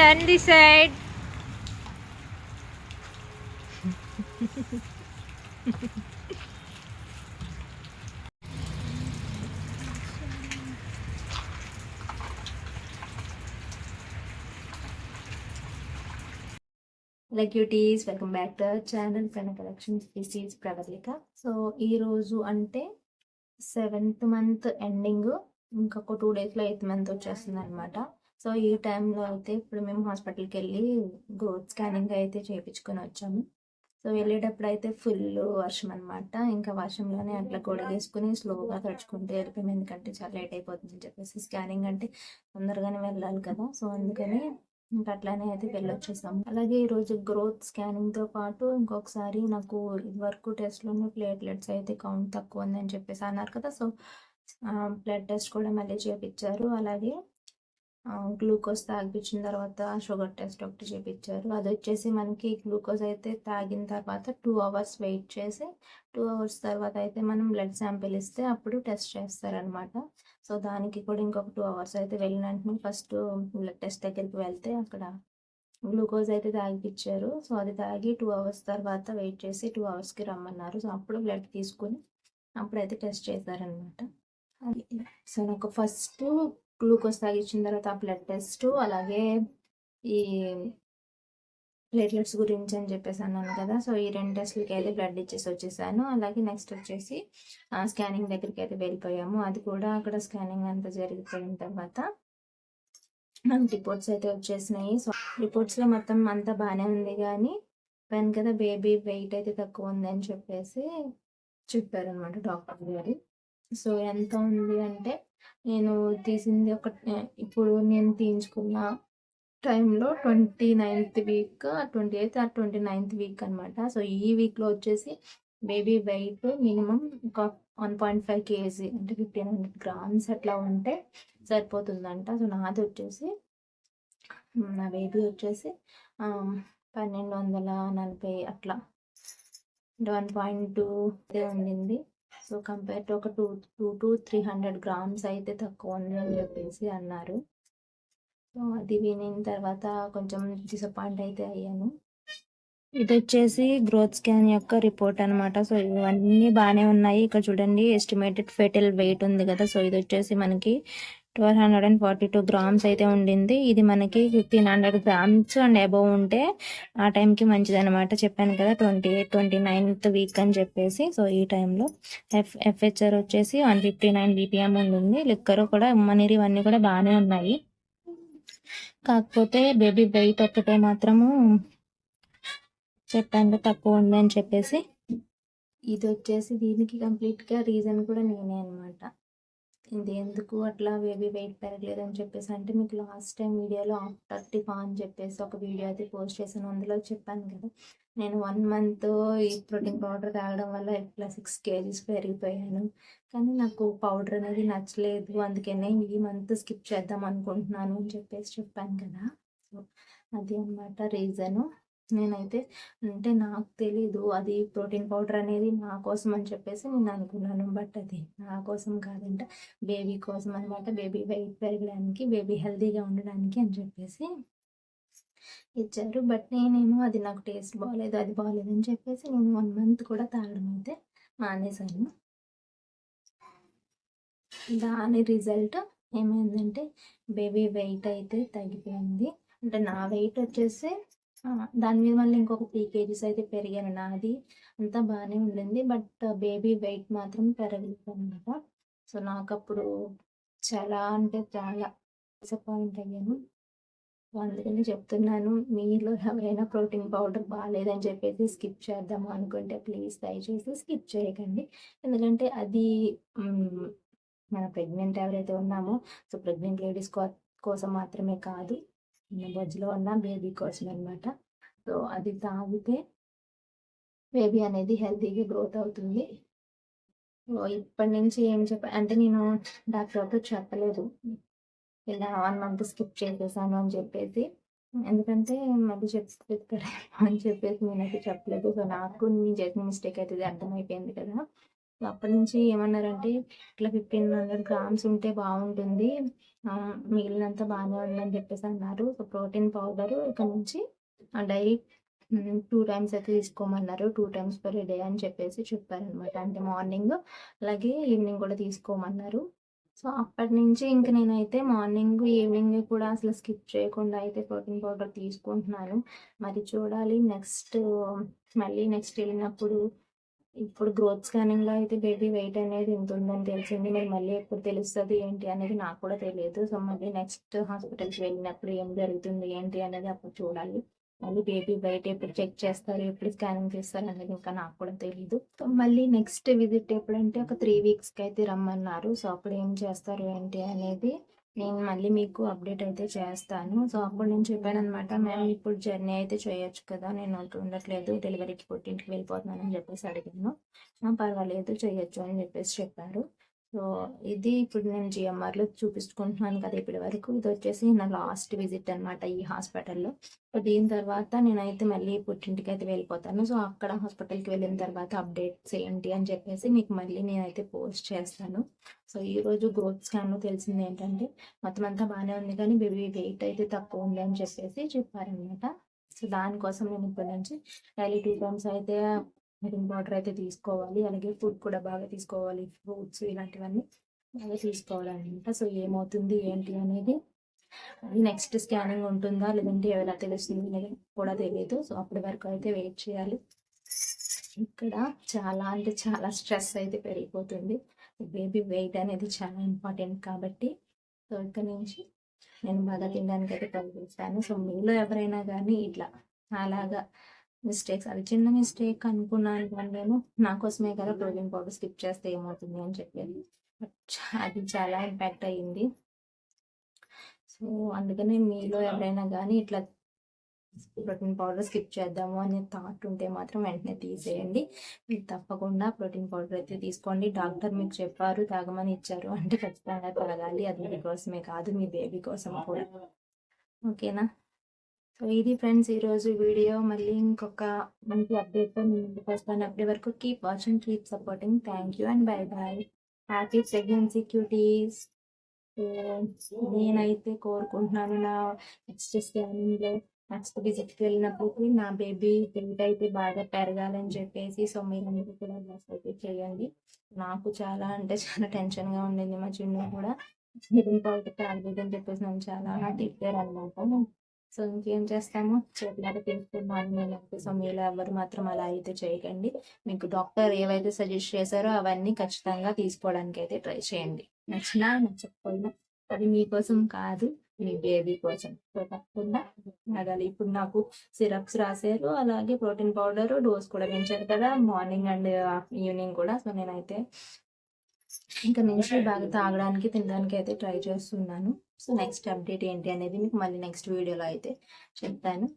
Turn this side. Hello cuties welcome back to channel Pena collections this is Pravalika so ఈ రోజు అంటే seventh month ending ఇంకొక two డేస్లో eighth month వచ్చేస్తుంది అనమాట సో ఈ టైంలో అయితే ఇప్పుడు మేము హాస్పిటల్కి వెళ్ళి గ్రోత్ స్కానింగ్ అయితే చేయించుకొని వచ్చాము. సో వెళ్ళేటప్పుడు అయితే ఫుల్ వర్షం అనమాట ఇంకా వర్షంలోనే అట్లా గొడగేసుకుని స్లోగా తడుచుకుంటూ వెళ్ళిపోయాము ఎందుకంటే చాలా లేట్ అయిపోతుంది అని చెప్పేసి స్కానింగ్ అంటే తొందరగానే వెళ్ళాలి కదా. సో అందుకని ఇంకా అట్లానే అయితే వెళ్ళొచ్చేసాం అలాగే ఈరోజు గ్రోత్ స్కానింగ్తో పాటు ఇంకొకసారి నాకు ఇదివరకు టెస్ట్లోనే ప్లేట్లెట్స్ అయితే కౌంట్ తక్కువ ఉందని చెప్పేసి అన్నారు కదా. సో బ్లడ్ టెస్ట్ కూడా మళ్ళీ చేపించారు అలాగే గ్లూకోజ్ తాగిపించిన తర్వాత షుగర్ టెస్ట్ ఒకటి చేపించారు. అది వచ్చేసి మనకి గ్లూకోజ్ అయితే తాగిన తర్వాత టూ అవర్స్ వెయిట్ చేసి టూ అవర్స్ తర్వాత అయితే మనం బ్లడ్ శాంపిల్ ఇస్తే అప్పుడు టెస్ట్ చేస్తారనమాట సో దానికి కూడా ఇంకొక టూ అవర్స్ అయితే వెళ్ళిన వెంటనే ఫస్ట్ బ్లడ్ టెస్ట్ దగ్గరికి వెళ్తే అక్కడ గ్లూకోజ్ అయితే తాగిపించారు. సో అది తాగి టూ అవర్స్ తర్వాత వెయిట్ చేసి టూ అవర్స్కి రమ్మన్నారు. సో అప్పుడు బ్లడ్ తీసుకుని అప్పుడైతే టెస్ట్ చేశారనమాట సో నాకు ఫస్ట్ గ్లూకోజ్ తాగిచ్చిన తర్వాత ఆ బ్లడ్ టెస్ట్ అలాగే ఈ ప్లేట్లెట్స్ గురించి అని చెప్పేసి అన్నాను కదా. సో ఈ రెండు టెస్ట్లకి అయితే బ్లడ్ ఇచ్చేసి వచ్చేసాను. అలాగే నెక్స్ట్ వచ్చేసి స్కానింగ్ దగ్గరికి అయితే వెళ్ళిపోయాము. అది కూడా అక్కడ స్కానింగ్ అంతా జరిగిపోయిన తర్వాత మనకి రిపోర్ట్స్ అయితే వచ్చేసినాయి. సో రిపోర్ట్స్లో మొత్తం అంతా బాగానే ఉంది కానీ పైన కదా బేబీ వెయిట్ అయితే తక్కువ ఉంది అని చెప్పేసి చెప్పారనమాట డాక్టర్ గారు. సో ఎంత ఉంది అంటే నేను తీసింది ఒక ఇప్పుడు నేను తీయించుకున్న టైంలో twenty ninth week twenty eighth or twenty ninth week అనమాట సో ఈ వీక్లో వచ్చేసి బేబీ వెయిట్ మినిమం ఒక వన్ పాయింట్ ఫైవ్ కేజీ అంటే ఫిఫ్టీన్ హండ్రెడ్ గ్రామ్స్ అట్లా ఉంటే సరిపోతుందంట. సో నాది వచ్చేసి నా బేబీ వచ్చేసి పన్నెండు వందల నలభై అట్లా. వన్ పాయింట్ టూ ఉండింది. సో కంపేర్ టు ఒక two two to three hundred grams అయితే తక్కువ ఉంది అని చెప్పేసి అన్నారు. సో అది వినిన తర్వాత కొంచెం డిసప్పాయింట్ అయితే అయ్యాను. ఇది వచ్చేసి గ్రోత్ స్కాన్ యొక్క రిపోర్ట్ అనమాట సో ఇవన్నీ బాగానే ఉన్నాయి. ఇక్కడ చూడండి ఎస్టిమేటెడ్ ఫెటల్ వెయిట్ ఉంది కదా. సో ఇది వచ్చేసి మనకి twelve hundred and forty two grams అయితే ఉండింది. ఇది మనకి fifteen hundred grams and above ఉంటే ఆ టైంకి మంచిది అనమాట చెప్పాను కదా twenty eight twenty ninth week అని చెప్పేసి. సో ఈ టైంలో ఎఫ్ ఎఫ్హెచ్ఆర్ వచ్చేసి వన్ ఫిఫ్టీ నైన్ బీపీఎం ఉండింది. లిక్కర్ కూడా ఉమ్మనీరు ఇవన్నీ కూడా బాగానే ఉన్నాయి. కాకపోతే బేబీ వెయిట్ ఒక్కటే మాత్రము చెప్పాను తక్కువ ఉంది అని చెప్పేసి. ఇది వచ్చేసి దీనికి కంప్లీట్గా రీజన్ కూడా నేనే అనమాట ఇది ఎందుకు అట్లా బేబీ వెయిట్ పెరగలేదు అని చెప్పేసి అంటే మీకు లాస్ట్ టైం వీడియోలో ఆఫ్టర్ టిఫా అని చెప్పేసి ఒక వీడియో అయితే పోస్ట్ చేశాను. అందులో చెప్పాను కదా నేను వన్ మంత్ ఈ ప్రోటీన్ పౌడర్ తాగడం వల్ల ఇట్లా సిక్స్ కేజీస్ పెరిగిపోయాను. కానీ నాకు పౌడర్ అనేది నచ్చలేదు అందుకనే ఈ మంత్ స్కిప్ చేద్దాం అనుకుంటున్నాను అని చెప్పేసి చెప్పాను కదా. సో అది అనమాట రీజను నేనైతే అంటే నాకు తెలీదు అది ప్రోటీన్ పౌడర్ అనేది నా కోసం అని చెప్పేసి నేను అనుకున్నాను. బట్ అది నా కోసం కాదంట బేబీ కోసం అనమాట బేబీ వెయిట్ పెరగడానికి బేబీ హెల్తీగా ఉండడానికి అని చెప్పేసి ఇచ్చారు. బట్ నేనేమో అది నాకు టేస్ట్ బాగాలేదు అది బాగాలేదు అని చెప్పేసి నేను వన్ మంత్ కూడా తాగడం అయితే మానేశాను. దాని రిజల్ట్ ఏమైందంటే బేబీ వెయిట్ అయితే తగ్గిపోయింది. అంటే నా వెయిట్ వచ్చేసి దాని మీద మళ్ళీ ఇంకొక త్రీ కేజీస్ అయితే పెరిగాను. నాది అంతా బాగానే ఉండింది. బట్ బేబీ వెయిట్ మాత్రం పెరగలేదు అనమాట సో నాకు అప్పుడు చాలా అంటే చాలా డిసప్పాయింట్ అయ్యాను. అందుకని చెప్తున్నాను మీలో ఎవరైనా ప్రోటీన్ పౌడర్ బాగాలేదని చెప్పేసి స్కిప్ చేద్దాము అనుకుంటే ప్లీజ్ దయచేసి స్కిప్ చేయకండి. ఎందుకంటే అది మన ప్రెగ్నెంట్ ఎవరైతే ఉన్నామో సో ప్రెగ్నెంట్ లేడీస్ కోసం మాత్రమే కాదు బొజ్జులో ఉన్న బేబీ కోసం అనమాట సో అది తాగితే బేబీ అనేది హెల్తీగా గ్రోత్ అవుతుంది. సో ఇప్పటి నుంచి ఏం చెప్ప అంటే నేను డాక్టర్తో చెప్పలేదు. ఇలా వన్ మంత్ స్కిప్ చేసేసాను అని చెప్పేసి. ఎందుకంటే మళ్ళీ చెప్తారేమో అని చెప్పేసి నేనైతే చెప్పలేదు. సో నాకు నేను చేసిన మిస్టేక్ అయితే అర్థమైపోయింది కదా. అప్పటి నుంచి ఏమన్నారంటే ఇట్లా ఫిఫ్టీన్ హండ్రెడ్ గ్రామ్స్ ఉంటే బాగుంటుంది. మిగిలినంత బాగానే ఉందని చెప్పేసి అన్నారు. సో ప్రోటీన్ పౌడర్ ఇక్కడ నుంచి డైరీ టూ టైమ్స్ అయితే తీసుకోమన్నారు. టూ టైమ్స్ పర్ డే అని చెప్పేసి చెప్పారనమాట అంటే మార్నింగ్ అలాగే ఈవినింగ్ కూడా తీసుకోమన్నారు. సో అప్పటి నుంచి ఇంక నేనైతే మార్నింగ్ ఈవినింగ్ కూడా అసలు స్కిప్ చేయకుండా అయితే ప్రోటీన్ పౌడర్ తీసుకుంటున్నాను. మరి చూడాలి నెక్స్ట్ మళ్ళీ నెక్స్ట్ వెళ్ళినప్పుడు ఇప్పుడు గ్రోత్ స్కానింగ్లో అయితే బేబీ వెయిట్ అనేది ఇంత ఉందని తెలిసింది. మరి మళ్ళీ ఎప్పుడు తెలుస్తుంది ఏంటి అనేది నాకు కూడా తెలియదు. సో మళ్ళీ నెక్స్ట్ హాస్పిటల్కి వెళ్ళినప్పుడు ఏం జరుగుతుంది ఏంటి అనేది అప్పుడు చూడాలి. మళ్ళీ బేబీ వెయిట్ ఎప్పుడు చెక్ చేస్తారు ఎప్పుడు స్కానింగ్ చేస్తారు అనేది ఇంకా నాకు కూడా తెలియదు సో మళ్ళీ నెక్స్ట్ విజిట్ ఎప్పుడంటే ఒక త్రీ వీక్స్కి అయితే రమ్మన్నారు. సో అప్పుడు ఏం చేస్తారు ఏంటి అనేది నేను మళ్ళీ మీకు అప్డేట్ అయితే చేస్తాను. సో అప్పుడు నేను చెప్పాను అనమాట మేము ఇప్పుడు జర్నీ అయితే చేయొచ్చు కదా నేను అటు ఉండట్లేదు డెలివరీకి పుట్టింటికి వెళ్ళిపోతున్నాను అని చెప్పేసి అడిగాను. పర్వాలేదు చేయొచ్చు అని చెప్పేసి చెప్పారు. సో ఇది ఇప్పుడు నేను జిఎంఆర్లో చూపించుకుంటున్నాను కదా ఇప్పటి వరకు. ఇది వచ్చేసి నా లాస్ట్ విజిట్ అనమాట ఈ హాస్పిటల్లో సో దీని తర్వాత నేనైతే మళ్ళీ పుట్టింటికి అయితే వెళ్ళిపోతాను. సో అక్కడ హాస్పిటల్కి వెళ్ళిన తర్వాత అప్డేట్స్ ఏంటి అని చెప్పేసి మీకు మళ్ళీ నేనైతే పోస్ట్ చేస్తాను. సో ఈరోజు గ్రోత్ స్కాన్లో తెలిసింది ఏంటంటే మొత్తం అంతా బాగానే ఉంది కానీ బేబీ వెయిట్ అయితే తక్కువ ఉంది అని చెప్పేసి చెప్పారనమాట సో దానికోసం నేను ఇప్పటి నుంచి డైలీ టూ టైమ్స్ అయితే డ్రింక్ వాటర్ అయితే తీసుకోవాలి. అలాగే ఫుడ్ కూడా బాగా తీసుకోవాలి. ఫ్రూట్స్ ఇలాంటివన్నీ బాగా తీసుకోవాలన్నమాట సో ఏమవుతుంది ఏంటి అనేది నెక్స్ట్ స్కానింగ్ ఉంటుందా? లేదంటే ఎవరైనా తెలుస్తుంది అనేది కూడా తెలియదు. సో అప్పటి వరకు అయితే వెయిట్ చేయాలి. ఇక్కడ చాలా అంటే చాలా స్ట్రెస్ అయితే పెరిగిపోతుంది. బేబీ వెయిట్ అనేది చాలా ఇంపార్టెంట్ కాబట్టి సో ఇక్కడ నుంచి నేను బాగా తినడానికి అయితే ట్రై సో మీలో ఎవరైనా కానీ ఇట్లా అలాగా మిస్టేక్స్ అది చిన్న మిస్టేక్ అనుకున్నాను కానీ నేను నా కోసమే కదా ప్రోటీన్ పౌడర్ స్కిప్ చేస్తే ఏమవుతుంది అని చెప్పాను. బట్ అది చాలా ఇంపాక్ట్ అయ్యింది. సో అందుకనే మీలో ఎవరైనా కానీ ఇట్లా ప్రోటీన్ పౌడర్ స్కిప్ చేద్దాము అనే థాట్ ఉంటే మాత్రం వెంటనే తీసేయండి. మీరు తప్పకుండా ప్రోటీన్ పౌడర్ అయితే తీసుకోండి. డాక్టర్ మీకు చెప్పారు తాగమని ఇచ్చారు అంటే ఖచ్చితంగా తాగాలి. అది మీకోసమే కాదు మీ బేబీ కోసం కూడా. ఓకేనా సో ఇది ఫ్రెండ్స్ ఈరోజు వీడియో. మళ్ళీ ఇంకొక మంచి అప్డేట్తో నేను ముందుకు వస్తాను. అప్పటి వరకు keep watching keep supporting thank you and bye bye happy pregnancy cuties నేనైతే కోరుకుంటున్నాను నా నెక్స్ట్ స్కానింగ్లో నెక్స్ట్ విజిట్కి వెళ్ళినప్పుడు నా బేబీ వెయిట్ అయితే బాగా పెరగాలని చెప్పేసి సో మీరందరూ కూడా బ్లస్ అయితే చేయండి. నాకు చాలా అంటే చాలా టెన్షన్గా ఉండింది మా చిన్న కూడా. హిరింగ్ పౌడర్ తాగలేదని చెప్పేసి నన్ను చాలా తిప్పారు అనమాట సో ఇంకేం చేస్తాము? చేతులాగా తెలుసుకున్నాను నేను సో మీలో ఎవరు మాత్రం అలా అయితే చేయకండి. మీకు డాక్టర్ ఏవైతే సజెస్ట్ చేశారో అవన్నీ ఖచ్చితంగా తీసుకోవడానికి అయితే ట్రై చేయండి. నచ్చినా నచ్చకపోయినా అది మీకోసం కాదు మీ బేబీ కోసం. సో తప్పకుండా అడగాలి ఇప్పుడు నాకు సిరప్స్ రాశారు అలాగే ప్రోటీన్ పౌడర్ డోస్ కూడా పెంచారు కదా మార్నింగ్ అండ్ ఈవినింగ్ కూడా. సో నేనైతే ఇంకా నుంచి బాగా తాగడానికి తినడానికి అయితే ట్రై చేస్తున్నాను. సో నెక్స్ట్ అప్డేట్ ఏంటి అనేది మీకు మళ్ళీ నెక్స్ట్ వీడియోలో అయితే చెప్తాను.